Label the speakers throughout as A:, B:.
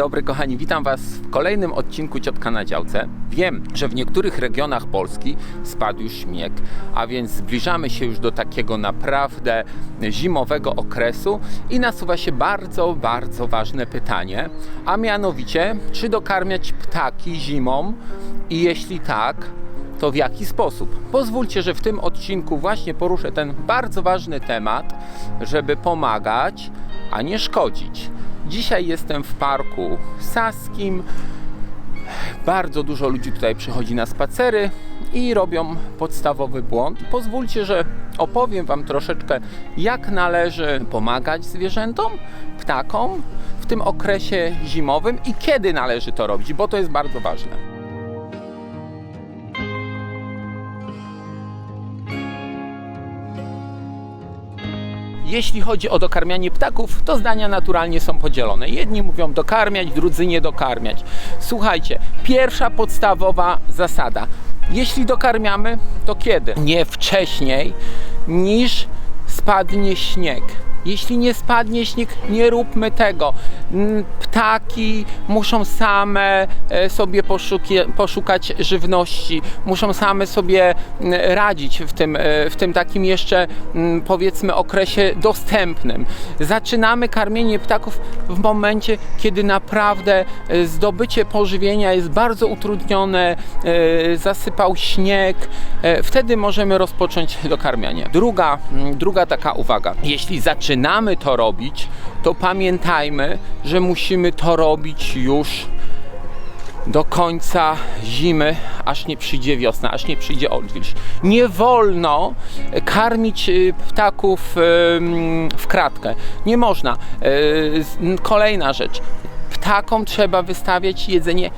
A: dobry kochani, witam Was w kolejnym odcinku Ciotka na działce. Wiem, że w niektórych regionach Polski spadł już śnieg, a więc zbliżamy się już do takiego naprawdę zimowego okresu i nasuwa się bardzo, bardzo ważne pytanie, a mianowicie, czy dokarmiać ptaki zimą i jeśli tak, to w jaki sposób? Pozwólcie, że w tym odcinku właśnie poruszę ten bardzo ważny temat, żeby pomagać, a nie szkodzić. Dzisiaj jestem w parku saskim. Bardzo dużo ludzi tutaj przychodzi na spacery i robią podstawowy błąd. Pozwólcie, że opowiem Wam troszeczkę, jak należy pomagać zwierzętom, ptakom w tym okresie zimowym i kiedy należy to robić, bo to jest bardzo ważne. Jeśli chodzi o dokarmianie ptaków, to zdania naturalnie są podzielone. Jedni mówią dokarmiać, drudzy nie dokarmiać. Słuchajcie, pierwsza podstawowa zasada. Jeśli dokarmiamy, to kiedy? Nie wcześniej niż spadnie śnieg. Jeśli nie spadnie śnieg, nie róbmy tego. Mm, Ptaki muszą same e, sobie poszukać żywności, muszą same sobie mm, radzić w tym, e, w tym takim jeszcze mm, powiedzmy okresie dostępnym. Zaczynamy karmienie ptaków w momencie, kiedy naprawdę e, zdobycie pożywienia jest bardzo utrudnione, zasypał śnieg, wtedy możemy rozpocząć dokarmianie. Druga, druga taka uwaga. Jeśli zaczynamy to robić, to pamiętajmy, że musimy to robić już do końca zimy, aż nie przyjdzie wiosna, aż nie przyjdzie odwilż. Nie wolno karmić y, ptaków ym, w kratkę. Nie można. Y, Kolejna rzecz. Ptakom trzeba wystawiać jedzenie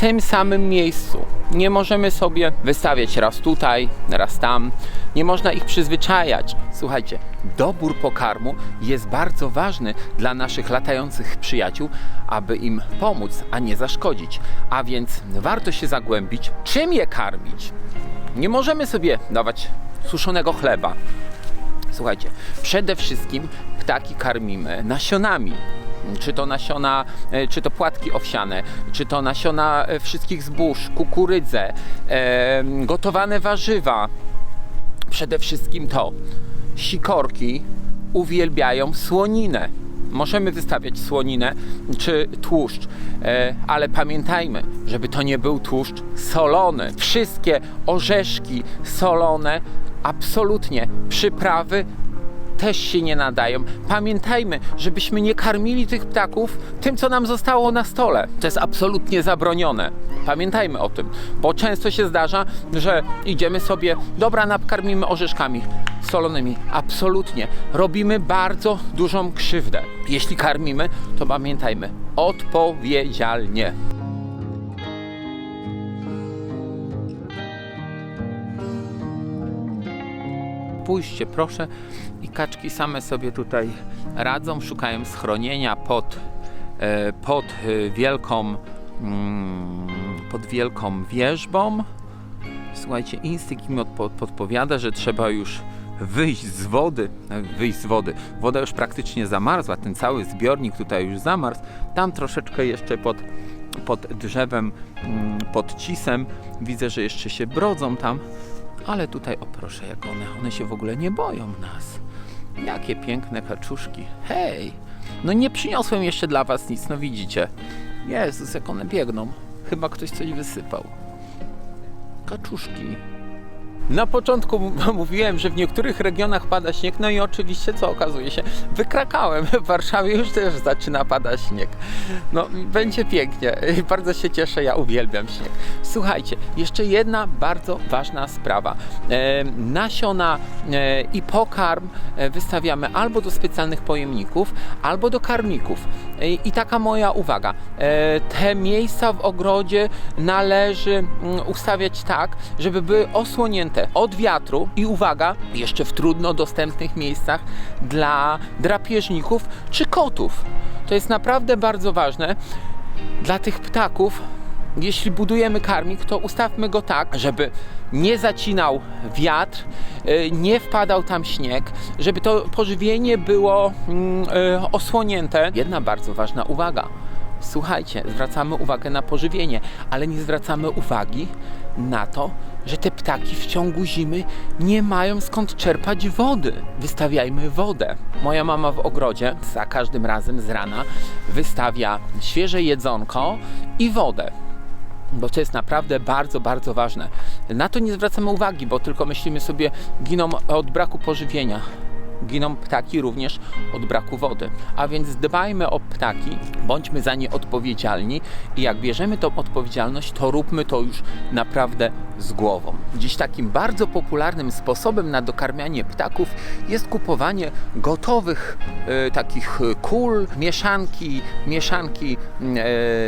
A: tym samym miejscu. Nie możemy sobie wystawiać raz tutaj, raz tam. Nie można ich przyzwyczajać. Słuchajcie, dobór pokarmu jest bardzo ważny dla naszych latających przyjaciół, aby im pomóc, a nie zaszkodzić. A więc warto się zagłębić, czym je karmić. Nie możemy sobie dawać suszonego chleba. Słuchajcie, przede wszystkim ptaki karmimy nasionami. Czy to nasiona, e, czy to płatki owsiane, czy to nasiona e, wszystkich zbóż, kukurydzę, e, gotowane warzywa. Przede wszystkim to. Sikorki uwielbiają słoninę. Możemy wystawiać słoninę czy tłuszcz, ale pamiętajmy, żeby to nie był tłuszcz solony. Wszystkie orzeszki solone, absolutnie przyprawy też się nie nadają. Pamiętajmy, żebyśmy nie karmili tych ptaków tym, co nam zostało na stole. To jest absolutnie zabronione. Pamiętajmy o tym, bo często się zdarza, że idziemy sobie, dobra, nakarmimy orzeszkami solonymi. Absolutnie. Robimy bardzo dużą krzywdę. Jeśli karmimy, to pamiętajmy, odpowiedzialnie. Pójście proszę i kaczki same sobie tutaj radzą, szukają schronienia pod, e, pod e, wielką mm, pod wielką wieżbą. Słuchajcie, instynkt mi odpo- podpowiada, że trzeba już wyjść z wody, e, wyjść z wody. Woda już praktycznie zamarzła, ten cały zbiornik tutaj już zamarzł. Tam troszeczkę jeszcze pod, pod drzewem, mm, pod cisem widzę, że jeszcze się brodzą tam. Ale tutaj, o proszę, jak one, one się w ogóle nie boją nas. Jakie piękne kaczuszki. Hej! No nie przyniosłem jeszcze dla was nic, no widzicie. Jezus, jak one biegną. Chyba ktoś coś wysypał. Kaczuszki. Na początku mówiłem, że w niektórych regionach pada śnieg, no i oczywiście co okazuje się, wykrakałem. W Warszawie już też zaczyna padać śnieg. No, będzie pięknie. Bardzo się cieszę, ja uwielbiam śnieg. Słuchajcie, jeszcze jedna bardzo ważna sprawa. E, nasiona e, i pokarm e, wystawiamy albo do specjalnych pojemników, albo do karmników. E, I taka moja uwaga. E, te miejsca w ogrodzie należy mm, ustawiać tak, żeby były osłonięte od wiatru i uwaga, jeszcze w trudno dostępnych miejscach dla drapieżników czy kotów. To jest naprawdę bardzo ważne dla tych ptaków. Jeśli budujemy karmik, to ustawmy go tak, żeby nie zacinał wiatr, y, nie wpadał tam śnieg, żeby to pożywienie było mm, y, osłonięte. Jedna bardzo ważna uwaga. Słuchajcie, zwracamy uwagę na pożywienie, ale nie zwracamy uwagi na to, że te ptaki w ciągu zimy nie mają skąd czerpać wody. Wystawiajmy wodę. Moja mama w ogrodzie za każdym razem z rana wystawia świeże jedzonko i wodę bo to jest naprawdę bardzo, bardzo ważne. Na to nie zwracamy uwagi, bo tylko myślimy sobie, giną od braku pożywienia. Giną ptaki również od braku wody. A więc dbajmy o ptaki, bądźmy za nie odpowiedzialni i jak bierzemy tą odpowiedzialność, to róbmy to już naprawdę z głową. Dziś takim bardzo popularnym sposobem na dokarmianie ptaków jest kupowanie gotowych e, takich e, kul, mieszanki, mieszanki e,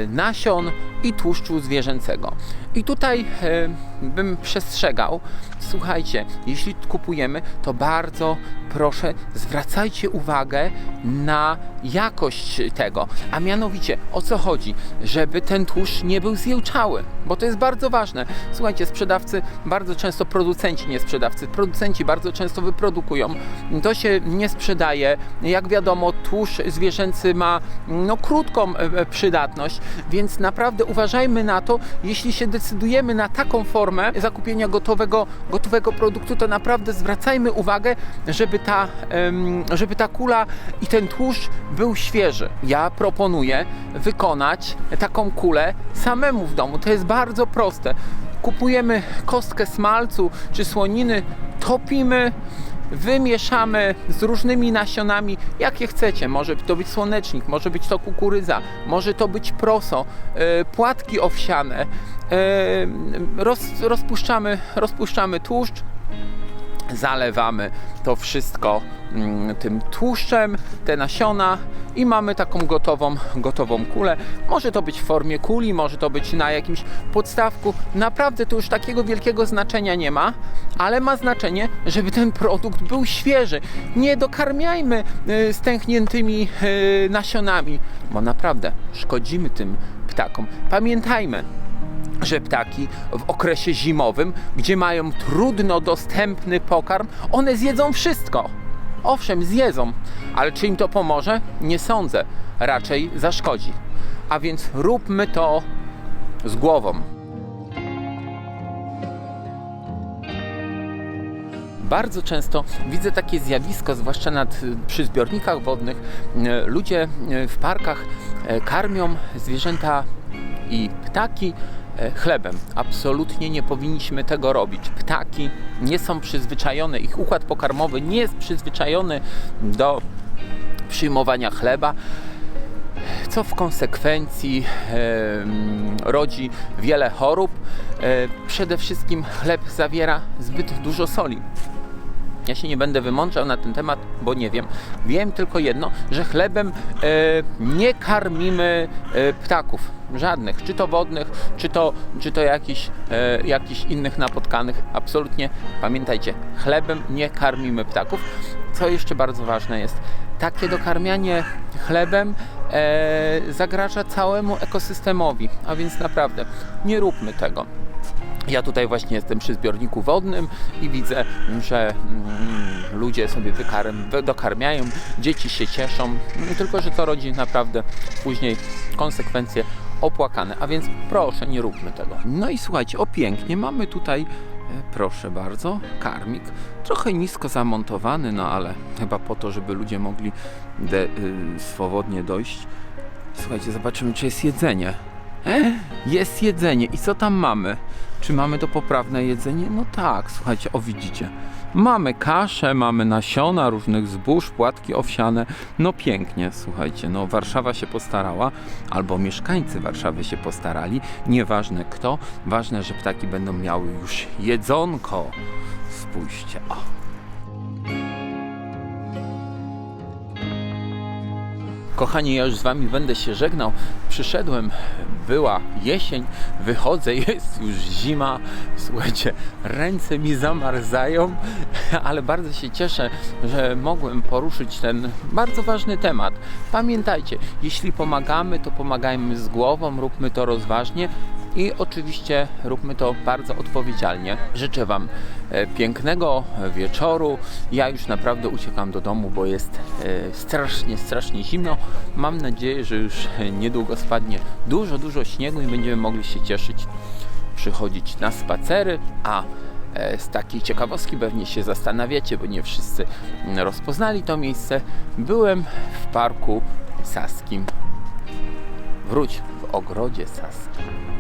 A: nasion i tłuszczu zwierzęcego. I tutaj bym przestrzegał, słuchajcie, jeśli kupujemy, to bardzo proszę zwracajcie uwagę na jakość tego, a mianowicie o co chodzi, żeby ten tłuszcz nie był zjełczały, bo to jest bardzo ważne. Słuchajcie, sprzedawcy bardzo często, producenci, nie sprzedawcy, producenci bardzo często wyprodukują, to się nie sprzedaje. Jak wiadomo, tłuszcz zwierzęcy ma no, krótką e, e, przydatność, więc naprawdę uważajmy na to, jeśli się decydujemy na taką formę zakupienia gotowego, gotowego produktu, to naprawdę zwracajmy uwagę, żeby ta, żeby ta kula i ten tłuszcz był świeży. Ja proponuję wykonać taką kulę samemu w domu. To jest bardzo proste. Kupujemy kostkę smalcu czy słoniny, topimy, wymieszamy z różnymi nasionami, jakie chcecie. Może to być słonecznik, może być to kukurydza, może to być proso, e, płatki owsiane. E, roz, rozpuszczamy, rozpuszczamy tłuszcz, zalewamy to wszystko mm, tym tłuszczem, te nasiona i mamy taką gotową, gotową kulę. Może to być w formie kuli, może to być na jakimś podstawku. Naprawdę to już takiego wielkiego znaczenia nie ma, ale ma znaczenie, żeby ten produkt był świeży. Nie dokarmiajmy y, stęchniętymi y, nasionami, bo naprawdę szkodzimy tym ptakom. Pamiętajmy, że ptaki w okresie zimowym, gdzie mają trudno dostępny pokarm, one zjedzą wszystko. Owszem, zjedzą, ale czy im to pomoże? Nie sądzę. Raczej zaszkodzi. A więc róbmy to z głową. Bardzo często widzę takie zjawisko, zwłaszcza nad, przy zbiornikach wodnych. Ludzie w parkach e, karmią zwierzęta i ptaki chlebem. Absolutnie nie powinniśmy tego robić. Ptaki nie są przyzwyczajone, ich układ pokarmowy nie jest przyzwyczajony do przyjmowania chleba co w konsekwencji rodzi wiele chorób. E, przede wszystkim chleb zawiera zbyt dużo soli. Ja się nie będę wymączał na ten temat, bo nie wiem. Wiem tylko jedno, że chlebem e, nie karmimy e, ptaków. Żadnych, czy to wodnych, czy to, czy to jakichś, e, innych napotkanych. Absolutnie pamiętajcie, chlebem nie karmimy ptaków. Co jeszcze bardzo ważne jest, takie dokarmianie chlebem e, zagraża całemu ekosystemowi, a więc naprawdę nie róbmy tego. Ja tutaj właśnie jestem przy zbiorniku wodnym i widzę, że mm, ludzie sobie wykarm, wy- dokarmiają, dzieci się cieszą, mm, tylko że to rodzi naprawdę później konsekwencje opłakane. A więc proszę, nie róbmy tego. No i słuchajcie, o pięknie, mamy tutaj, e, proszę bardzo, karmik. Trochę nisko zamontowany, no ale chyba po to, żeby ludzie mogli de, y, swobodnie dojść. Słuchajcie, zobaczymy, czy jest jedzenie. E, jest jedzenie. I co tam mamy? Czy mamy to poprawne jedzenie? No tak, słuchajcie, o widzicie. Mamy kaszę, mamy nasiona różnych zbóż, płatki owsiane. No pięknie, słuchajcie, no Warszawa się postarała, albo mieszkańcy Warszawy się postarali. Nieważne kto, ważne, że ptaki będą miały już jedzonko. Spójrzcie, o. Kochani, ja już z Wami będę się żegnał. Przyszedłem, była jesień, wychodzę, jest już zima. Słuchajcie, ręce mi zamarzają, ale bardzo się cieszę, że mogłem poruszyć ten bardzo ważny temat. Pamiętajcie, jeśli pomagamy, to pomagajmy z głową, róbmy to rozważnie. I oczywiście róbmy to bardzo odpowiedzialnie. Życzę Wam e, pięknego wieczoru. Ja już naprawdę uciekam do domu, bo jest e, strasznie, strasznie zimno. Mam nadzieję, że już niedługo spadnie dużo, dużo śniegu i będziemy mogli się cieszyć, przychodzić na spacery, a e, z takiej ciekawostki pewnie się zastanawiacie, bo nie wszyscy rozpoznali to miejsce. Byłem w parku saskim. Wróć w ogrodzie saskim.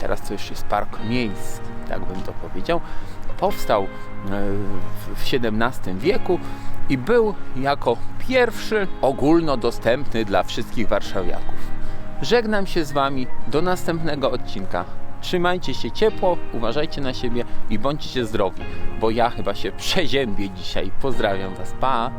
A: Teraz to już jest park miejski, tak bym to powiedział. Powstał e, w- XVII wieku i był jako pierwszy ogólnodostępny dla wszystkich warszawiaków. Żegnam się z Wami do następnego odcinka. Trzymajcie się ciepło, uważajcie na siebie i bądźcie zdrowi, bo ja chyba się przeziębię dzisiaj. Pozdrawiam Was, pa!